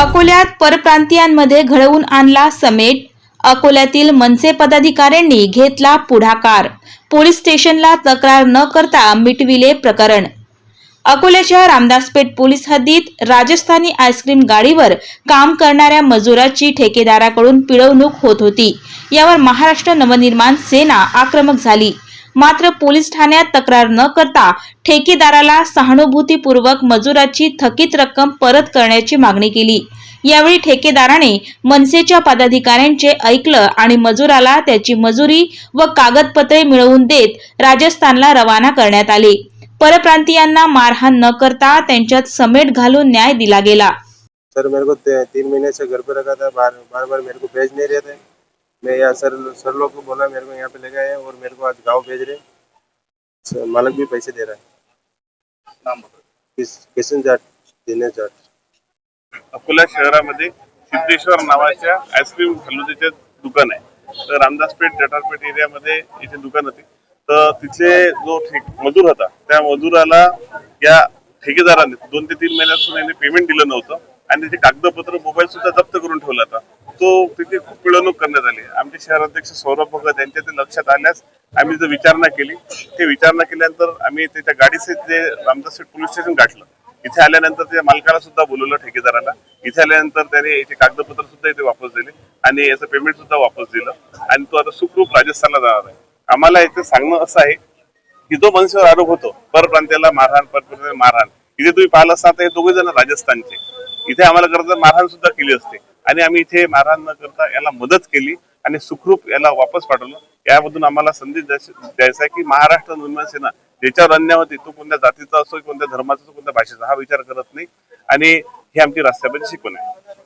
अकोल्यात परप्रांतीयांमध्ये घडवून आणला समेट. अकोल्यातील मनसे पदाधिकाऱ्यांनी घेतला पुढाकार. पोलीस स्टेशनला तक्रार न करता मिटविले प्रकरण. अकोल्याच्या रामदासपेठ पोलीस हद्दीत राजस्थानी आईस्क्रीम गाडीवर काम करणाऱ्या मजुराची ठेकेदाराकडून पिळवणूक होत होती. यावर महाराष्ट्र नवनिर्माण सेना आक्रमक झाली. मात्र पोलीस ठाण्यात तक्रार न करता ठेकेदाराला सहानुभूतीपूर्वक मजुराची थकीत रक्कम परत करण्याची मागणी केली. यावेळी ठेकेदाराने मनसेच्या पदाधिकाऱ्यांचे ऐकलं आणि मजुराला त्याची मजुरी व कागदपत्रे मिळवून देत राजस्थानला रवाना करण्यात आले. परप्रांतीयांना मारहाण न करता त्यांच्यात समेट घालून न्याय दिला गेला. सर मेरे को तीन महीने से घर पे रखा था बार बार बार मेरे को भेज नहीं रहे थे। मैं यहाँ सर सर लोग को बोला मेरे को यहाँ पे ले गए और मेरे को आज गाँव भेज रहे मालक भी पैसे दे रहा है। किस किशन जाट दिनेश जाट? अकोला शहरामध्ये सिद्धेश्वर नावाच्या आईस्क्रीम फालुद्याचे दुकान आहे. तर रामदासपेठ जटारपेठ एरियामध्ये इथे दुकान होते. तर तिथले जो ठेक मजूर होता त्या मजुराला या ठेकेदाराने दोन ते तीन महिन्यापासून पेमेंट दिलं नव्हतं. आणि त्याचे कागदपत्र मोबाईल सुद्धा जप्त करून ठेवला होता. तो तिथे खूप पिळवणूक करण्यात आली. आमचे शहराध्यक्ष सौरभ भगत यांच्या ते लक्षात आल्यास आम्ही जर विचारणा केली ते विचारणा केल्यानंतर आम्ही त्याच्या गाडीचे जे रामदास पोलीस स्टेशन गाठलं. इथे आल्यानंतर त्या मालकाला सुद्धा बोलवलं ठेकेदाराला. इथे आल्यानंतर त्याने याचे कागदपत्र सुद्धा इथे वापस दिले आणि याचं पेमेंट सुद्धा वापस दिलं. आणि तो आता सुखरूप राजस्थानला जाणार आहे. आम्हाला इथे सांगणं असं आहे की जो मनसेवर आरोप होतो परप्रांत्याला मारहाण परप्रांत्याला मारहाण इथे तुम्ही पाहिलं असता हे दोघे जण राजस्थानचे. इथे आम्हाला गरज मारहाण सुद्धा केली असते. आणि आम्ही इथे मारहाण न करता याला मदत केली आणि सुखरूप याला वापस पाठवलं. यामधून आम्हाला संदेश द्यायचा द्यायचा आहे की महाराष्ट्र निर्माण सेना ज्याच्यावर अन्याय होते तो कोणत्या जातीचा असो कोणत्या धर्माचा असो कोणत्या भाषेचा हा विचार करत नाही. आणि ही आमची राष्ट्रपती शिकवण आहे.